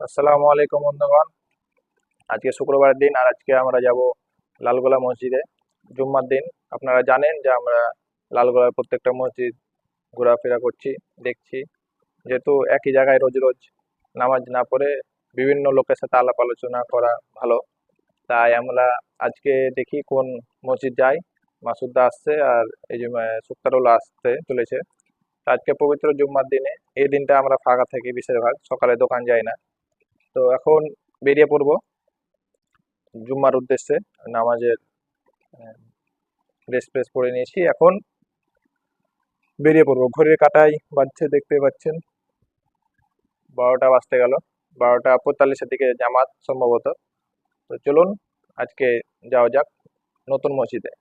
আসসালামু আলাইকুম বন্ধুগণ। আজকে শুক্রবারের দিন আর আজকে আমরা যাব লালগোলা মসজিদে। জুম্মার দিন। আপনারা জানেন যে আমরা লালগোলার প্রত্যেকটা মসজিদ ঘোরাফেরা করছি, দেখছি। যেহেতু একই জায়গায় রোজ রোজ নামাজ না পড়ে বিভিন্ন লোকের সাথে আলাপ আলোচনা করা ভালো। তাই আমরা আজকে দেখি কোন মসজিদ যাই। মাসুদ্দা আসছে আর এই যে সুক্তারুল্লাহ আসতে চলেছে। আজকে পবিত্র জুম্মার দিনে এই দিনটা আমরা ফাঁকা থাকি বেশিরভাগ। সকালে দোকান যাই না। তো এখন বেরিয়ে পড়ব জুম্মার উদ্দেশ্যে, নামাজের ড্রেস ফ্রেস পরে নিয়েছি। এখন বেরিয়ে পড়ব। ঘড়ির কাটাই বাজছে, দেখতে পাচ্ছেন। বারোটা বাজতে গেল। বারোটা পঁয়তাল্লিশের দিকে জামাত সম্ভবত। তো চলুন, আজকে যাওয়া যাক নতুন মসজিদে।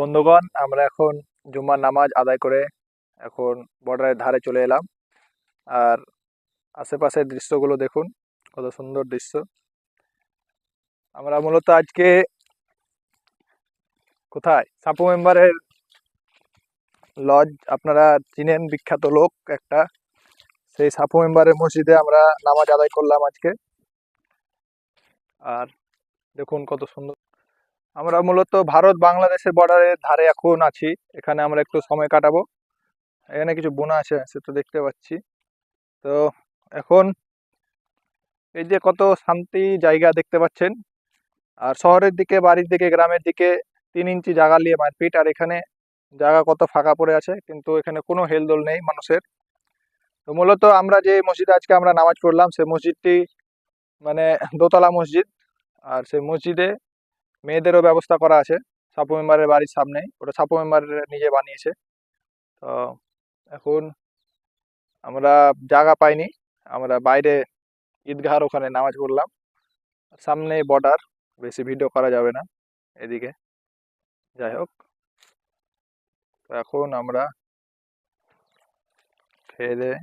বন্ধুগণ, আমরা এখন জুম্মার নামাজ আদায় করে এখন বর্ডারের ধারে চলে এলাম। আর আশেপাশের দৃশ্যগুলো দেখুন, কত সুন্দর দৃশ্য। আমরা মূলত আজকে কোথায়? সাপু মেম্বারের লজ, আপনারা চিনেন বিখ্যাত লোক একটা। সেই সাপু মেম্বারের মসজিদে আমরা নামাজ আদায় করলাম আজকে। আর দেখুন কত সুন্দর আমরা মূলত ভারত বাংলাদেশের বর্ডারের ধারে এখন আছি। এখানে আমরা একটু সময় কাটাবো। এখানে কিছু বোনা আছে, সে তো দেখতে পাচ্ছি। তো এখন এই যে কত শান্তি জায়গা দেখতে পাচ্ছেন। আর শহরের দিকে, বাড়ির দিকে, গ্রামের দিকে তিন ইঞ্চি জায়গা নিয়ে মারপিট। আর এখানে জায়গা কত ফাঁকা পড়ে আছে, কিন্তু এখানে কোনো হেলদোল নেই মানুষের। তো মূলত আমরা যে মসজিদে আজকে আমরা নামাজ পড়লাম, সে মসজিদটি মানে দোতলা মসজিদ। আর সেই মসজিদে মেয়েদেরও ব্যবস্থা করা আছে। সাপু মেম্বারের বাড়ির সামনেই ওটা সাপু মেম্বার নিজে বানিয়েছে। তো এখন আমরা জায়গা পাইনি। আমরা বাইরে ঈদগাহর ওখানে নামাজ পড়লাম। সামনে বর্ডার। বেশি ভিডিও করা যাবে না এদিকে। যাই হোক। তো এখন আমরা খেয়ে দিয়ে